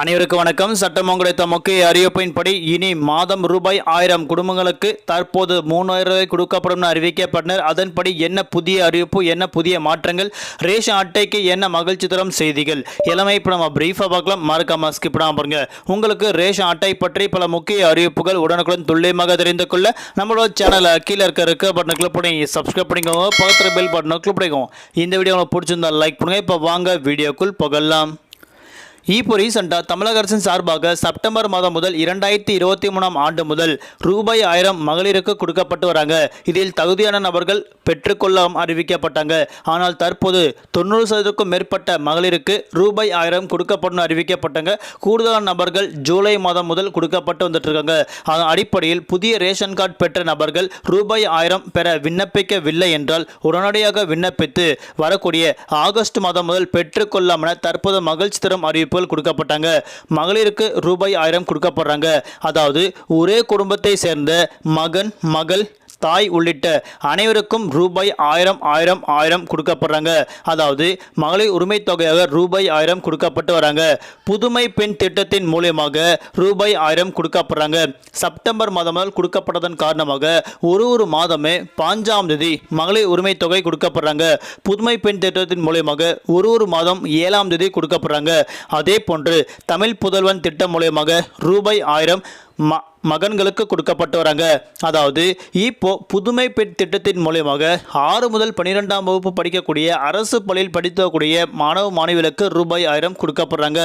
அனைவருக்கும் வணக்கம். சட்டமங்கலத்த கிடைத்த முக்கிய அறிவிப்பின்படி இனி மாதம் ரூபாய் ஆயிரம் குடும்பங்களுக்கு தற்போது மூணாயிரம் ரூபாய் கொடுக்கப்படும் அறிவிக்கப்பட்டனர். அதன்படி என்ன புதிய அறிவிப்பு என்ன புதிய மாற்றங்கள் ரேஷன் அட்டைக்கு என்ன மகிழ்ச்சி தரும் செய்திகள் எல்லாமே இப்போ நம்ம பிரீஃபாக பார்க்கலாம். மறக்காம ஸ்கிப் பாருங்க. உங்களுக்கு ரேஷன் அட்டை பற்றி பல முக்கிய அறிவிப்புகள் உடனுக்குடன் துல்லியமாக தெரிந்து கொள்ள நம்மளோட சேனலை கீழே இருக்க இருக்க பட்டனை கிளிக் பண்ணி சப்ஸ்கிரைப் பண்ணிக்கோங்க. பக்கத்தில் பெல் பட்டனை கிளிக் பண்ணிக்கோங்க. இந்த வீடியோ உங்களுக்கு பிடிச்சிருந்தா லைக் பண்ணுங்க. இப்போ வாங்க வீடியோக்குள் புகழலாம் இப்போ ரீசெண்டாக தமிழக அரசின் சார்பாக செப்டம்பர் மாதம் முதல் இரண்டாயிரத்தி இருபத்தி மூணாம் ஆண்டு முதல் ரூபாய் ஆயிரம் மகளிருக்கு கொடுக்கப்பட்டு வராங்க. இதில் தகுதியான நபர்கள் பெற்றுக்கொள்ளாம அறிவிக்கப்பட்டாங்க. ஆனால் தற்போது தொண்ணூறு சதவீதத்துக்கும் மேற்பட்ட மகளிருக்கு ரூபாய் ஆயிரம் கொடுக்கப்படும் அறிவிக்கப்பட்டாங்க. கூடுதலான நபர்கள் ஜூலை மாதம் முதல் கொடுக்கப்பட்டு வந்துட்டு இருக்காங்க அதன் அடிப்படையில் புதிய ரேஷன் கார்டு பெற்ற நபர்கள் ரூபாய் ஆயிரம் பெற விண்ணப்பிக்கவில்லை என்றால் உடனடியாக விண்ணப்பித்து வரக்கூடிய ஆகஸ்ட் மாதம் முதல் பெற்றுக்கொள்ளாமல் தற்போது மகிழ்ச்சி தரும் வாய்ப்புகள் கொடுக்கப்பட்டாங்க. மகளிருக்கு ரூபாய் ஆயிரம் கொடுக்கப்படுறாங்க. அதாவது ஒரே குடும்பத்தை சேர்ந்த மகன் மகள் தாய் உள்ளிட்ட அனைவருக்கும் ரூபாய் ஆயிரம் ஆயிரம் ஆயிரம் கொடுக்கப்படுறாங்க. அதாவது மகளிர் உரிமை தொகையாக ரூபாய் ஆயிரம் கொடுக்கப்பட்டு வராங்க. புதுமை பெண் திட்டத்தின் மூலியமாக ரூபாய் ஆயிரம் கொடுக்கப்படுறாங்க. செப்டம்பர் மாதம் முதல் கொடுக்கப்பட்டதன் காரணமாக ஒரு ஒரு மாதமே பாஞ்சாம் தேதி மகளிர் உரிமை தொகை கொடுக்கப்படுறாங்க. புதுமை பெண் திட்டத்தின் மூலியமாக ஒரு ஒரு மாதம் ஏழாம் தேதி கொடுக்கப்படுறாங்க. அதே போன்று தமிழ் புதல்வன் திட்டம் மூலியமாக ரூபாய் ஆயிரம் ம மகன்களுக்கு கொடுக்கப்பட்டு வராங்க. அதாவது இப்போ புதுமை பெண் திட்டத்தின் மூலியமாக ஆறு முதல் பன்னிரெண்டாம் வகுப்பு படிக்கக்கூடிய அரசு பள்ளியில் படித்தக்கூடிய மாணவ மாணவிகளுக்கு ரூபாய் ஆயிரம் கொடுக்கப்படுறாங்க.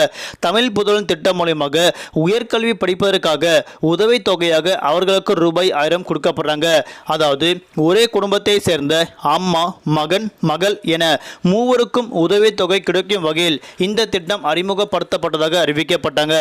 தமிழ் புதலன் திட்டம் மூலியமாக உயர்கல்வி படிப்பதற்காக உதவி தொகையாக அவர்களுக்கு ரூபாய் ஆயிரம் கொடுக்கப்படுறாங்க. அதாவது ஒரே குடும்பத்தை சேர்ந்த அம்மா மகன் மகள் என மூவருக்கும் உதவித்தொகை கிடைக்கும் வகையில் இந்த திட்டம் அறிமுகப்படுத்தப்பட்டதாக அறிவிக்கப்பட்டாங்க.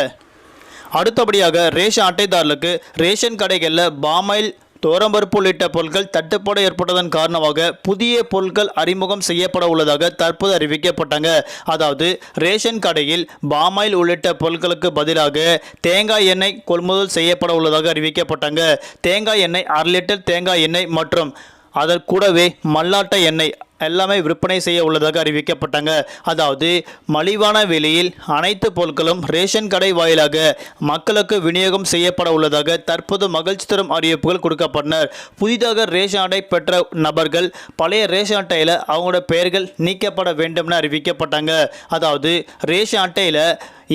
அடுத்தபடியாக ரேஷன் அட்டைதாரர்களுக்கு ரேஷன் கடைகளில் பாமாயில் தோரம்பருப்பு உள்ளிட்ட பொருட்கள் தட்டுப்பாடு ஏற்பட்டதன் காரணமாக புதிய பொருட்கள் அறிமுகம் செய்யப்பட உள்ளதாக தற்போது அறிவிக்கப்பட்டாங்க. அதாவது ரேஷன் கடையில் பாமாயில் உள்ளிட்ட பொருட்களுக்கு பதிலாக தேங்காய் எண்ணெய் கொள்முதல் செய்யப்பட உள்ளதாக அறிவிக்கப்பட்டாங்க. தேங்காய் எண்ணெய் அரை லிட்டர் தேங்காய் எண்ணெய் மற்றும் அதற்கூடவே மல்லாட்டை எண்ணெய் எல்லாமே விற்பனை செய்ய உள்ளதாக அறிவிக்கப்பட்டாங்க. அதாவது மலிவான விலையில் அனைத்து பொருட்களும் ரேஷன் கடை வாயிலாக மக்களுக்கு விநியோகம் செய்யப்பட உள்ளதாக தற்போது மகிழ்ச்சி தரும் அறிவிப்புகள் கொடுக்கப்பட்டனர். புதிதாக ரேஷன் அட்டை பெற்ற நபர்கள் பழைய ரேஷன் அட்டையில் அவங்களோட பெயர்கள் நீக்கப்பட வேண்டும்னு அறிவிக்கப்பட்டாங்க. அதாவது ரேஷன் அட்டையில்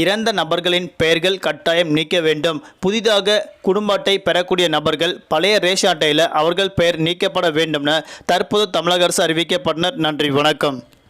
இறந்த நபர்களின் பெயர்கள் கட்டாயம் நீக்க வேண்டும். புதிதாக குடும்ப அட்டை பெறக்கூடிய நபர்கள் பழைய ரேஷன் அட்டையில் அவர்கள் பெயர் நீக்கப்பட வேண்டும்னு தற்போது தமிழக அரசு அறிவிக்கப்பட்ட அறிவிக்கப்பட்டனர் நன்றி வணக்கம்.